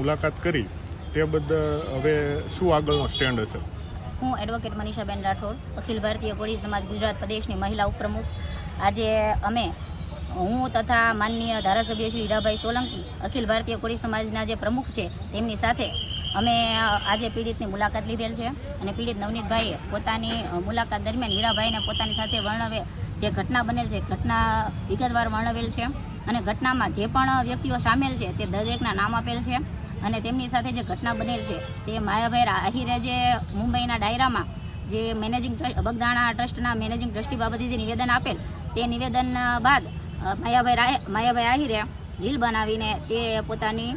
મુલાકાત કરી તે બદલ હવે શું આગળનો સ્ટેન્ડ હશે? હું એડવોકેટ મનીષાબેન રાઠોડ, અખિલ ભારતીય કોળી સમાજ ગુજરાત પ્રદેશની મહિલા ઉપપ્રમુખ. આજે અમે હું તથા માનનીય ધારાસભ્ય શ્રી હીરાભાઈ સોલંકી, અખિલ ભારતીય કોળી સમાજના જે પ્રમુખ છે, તેમની સાથે અમે આજે પીડિતની મુલાકાત લીધેલ છે અને પીડિત નવનીતભાઈએ પોતાની મુલાકાત દરમિયાન હીરાભાઈને પોતાની સાથે વર્ણવે, જે ઘટના બનેલ છે, ઘટના વિગતવાર વર્ણવેલ છે અને ઘટનામાં જે પણ વ્યક્તિઓ સામેલ છે, તે દરેકના નામ આપેલ છે. અને તેમની સાથે જે ઘટના બનેલ છે, તે માયાભાઈ આહિરે જે મુંબઈના ડાયરામાં જે મેનેજિંગ બગદાણા ટ્રસ્ટના મેનેજિંગ ટ્રસ્ટી બાબતે જે નિવેદન આપેલ, તે નિવેદન બાદ માયાભાઈ માયાભાઈ આહિરે રીલ બનાવીને તે પોતાની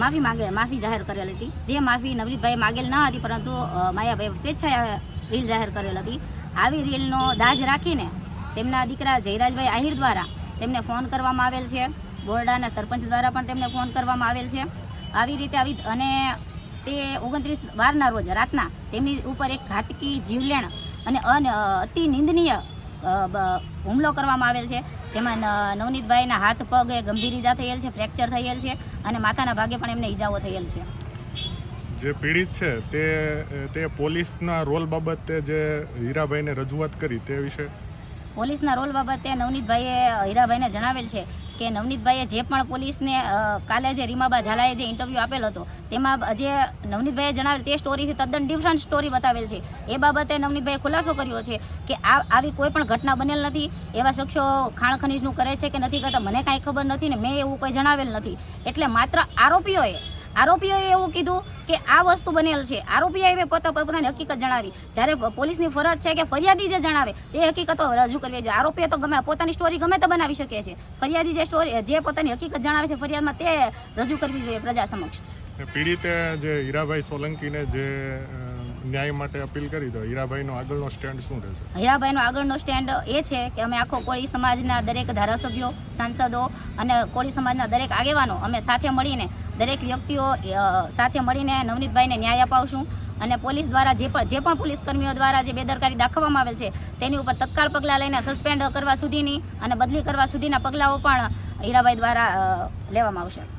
માફી માંગે, માફી જાહેર કરેલ હતી. જે માફી નવરીતભાઈ માગેલ ન હતી, પરંતુ માયાભાઈ સ્વેચ્છાએ રીલ જાહેર કરેલ હતી. આવી રીલનો દાજ રાખીને તેમના દીકરા જયરાજભાઈ આહિર દ્વારા તેમને ફોન કરવામાં આવેલ છે. બોરડાના સરપંચ દ્વારા પણ તેમને ફોન કરવામાં આવેલ છે. આવી રીતે આવી અને તે ઓગણત્રીસ બારના રોજ રાતના તેમની ઉપર એક ઘાતકી જીવલેણ અને અન અતિ નિંદનીય હુમલો કરવામાં આવેલ છે. જેમાં નવનીતભાઈના હાથ પગ એ ગંભીર ઈજા થયેલ છે ફ્રેક્ચર થયેલ છે અને માથાના ભાગે પણ એમને ઈજાઓ થયેલ છે. જે પીડિત છે તે તે પોલીસના રોલ બાબતે જે હીરાભાઈને રજૂઆત કરી તે વિશે? પોલીસના રોલ બાબતે નવનીતભાઈએ હીરાભાઈને જણાવેલ છે કે નવનીતભાઈએ જે પણ પોલીસને કાલે જે રીમાબા ઝાલાએ જે ઇન્ટરવ્યૂ આપેલ હતો, તેમાં જે નવનીતભાઈએ જણાવેલ તે સ્ટોરીથી તદ્દન ડિફરન્ટ સ્ટોરી બતાવેલ છે. એ બાબતે નવનીતભાઈએ ખુલાસો કર્યો છે કે આ, આવી કોઈ પણ ઘટના બનેલ નથી, એવા શખ્સો ખાણ ખનીજનું કરે છે કે નથી કરતા, મને કાંઈ ખબર નથી ને મેં એવું કોઈ જણાવેલ નથી. એટલે માત્ર આરોપીઓએ આરોપીઓએ એવું કીધું કે આ વસ્તુ બનેલ છે. આરોપીઓએ પોતા પોતાની હકીકત જણાવી. જ્યારે પોલીસની ફરજ છે કે ફરિયાદી જે જણાવે તે હકીકતો રજૂ કરવી જોઈએ. આરોપીએ તો ગમે પોતાની સ્ટોરી ગમે તે બનાવી શકે છે. ફરિયાદી જે સ્ટોરી જે પોતાની હકીકત જણાવે છે ફરિયાદમાં તે રજૂ કરવી જોઈએ પ્રજા સમક્ષ. પીડિતે જે હીરાભાઈ સોલંકીને જે ન્યાય માટે અપીલ કરી દો હીરાભાઈનો આગળનો સ્ટેન્ડ શું રહેશે? હીરાભાઈનો આગળનો સ્ટેન્ડ એ છે કે અમે આખો કોળી સમાજના દરેક ધારાસભ્યો સાંસદો અને કોળી સમાજના દરેક આગેવાનો અમે સાથે મળીને દરેક વ્યક્તિઓ સાથે મળીને નવનીતભાઈને ન્યાય અપાવશું અને પોલીસ દ્વારા જે પણ જે પણ પોલીસ કર્મીઓ દ્વારા જે બેદરકારી દાખવવામાં આવેલ છે, તેની ઉપર તત્કાળ પગલાં લઈને સસ્પેન્ડ કરવા સુધીની અને બદલી કરવા સુધીના પગલાઓ પણ હીરાભાઈ દ્વારા લેવામાં આવશે.